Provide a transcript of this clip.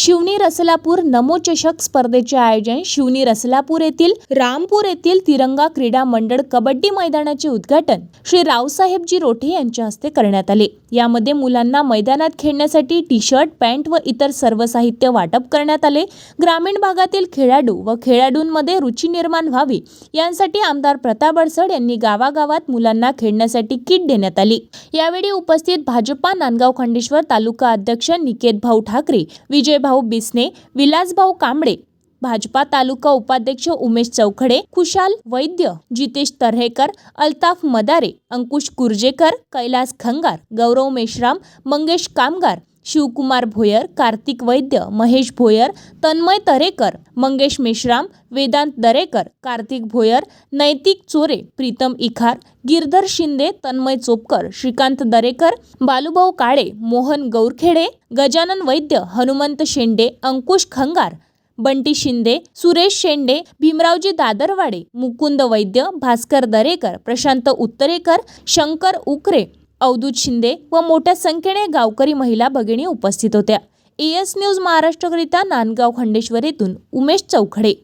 शिवनी रसलापूर नमोचषक स्पर्धेचे आयोजन शिवनी रसलापूर येथील रामपूर येथील तिरंगा क्रीडा मंडळ कबड्डी मैदानाचे उद्घाटन श्री रावसाहेबजी रोठे यांच्या हस्ते करण्यात आले. यामध्ये मुलांना मैदानात खेळण्यासाठी टी शर्ट पॅन्ट व इतर सर्व साहित्य वाटप करण्यात आले. ग्रामीण भागातील खेळाडू व खेळाडूंमध्ये रुची निर्माण व्हावी यांसाठी आमदार प्रताप अडसड यांनी गावागावात मुलांना खेळण्यासाठी किट देण्यात आली. यावेळी उपस्थित भाजपा नांदगाव खंडेश्वर तालुका अध्यक्ष निकेत भाऊ ठाकरे विजय विजयभाऊ बिसने विलासभाऊ कांबळे भाजपा तालुका उपाध्यक्ष उमेश चौखडे खुशाल वैद्य जितेश तर्हेकर अल्ताफ मदारे अंकुश कुर्जेकर कैलास खंगार गौरव मेश्राम मंगेश कामगार शिवकुमार भोयर कार्तिक वैद्य महेश भोयर तन्मय तरेकर मंगेश मेश्राम वेदांत दरेकर कार्तिक भोयर नैतिक चोरे प्रीतम इखार गिरधर शिंदे तन्मय चोपकर श्रीकांत दरेकर बालूभाऊ काळे मोहन गौरखेडे गजानन वैद्य हनुमंत शेंडे अंकुश खंगार बंटी शिंदे सुरेश शेंडे भीमरावजी दादरवाडे मुकुंद वैद्य भास्कर दरेकर प्रशांत उत्तरेकर शंकर उकरे अवधूत शिंदे व मोठ्या संख्येने गावकरी महिला भगिनी उपस्थित होत्या. एस न्यूज महाराष्ट्रकरिता नांदगाव खंडेश्वर येथून उमेश चौखडे.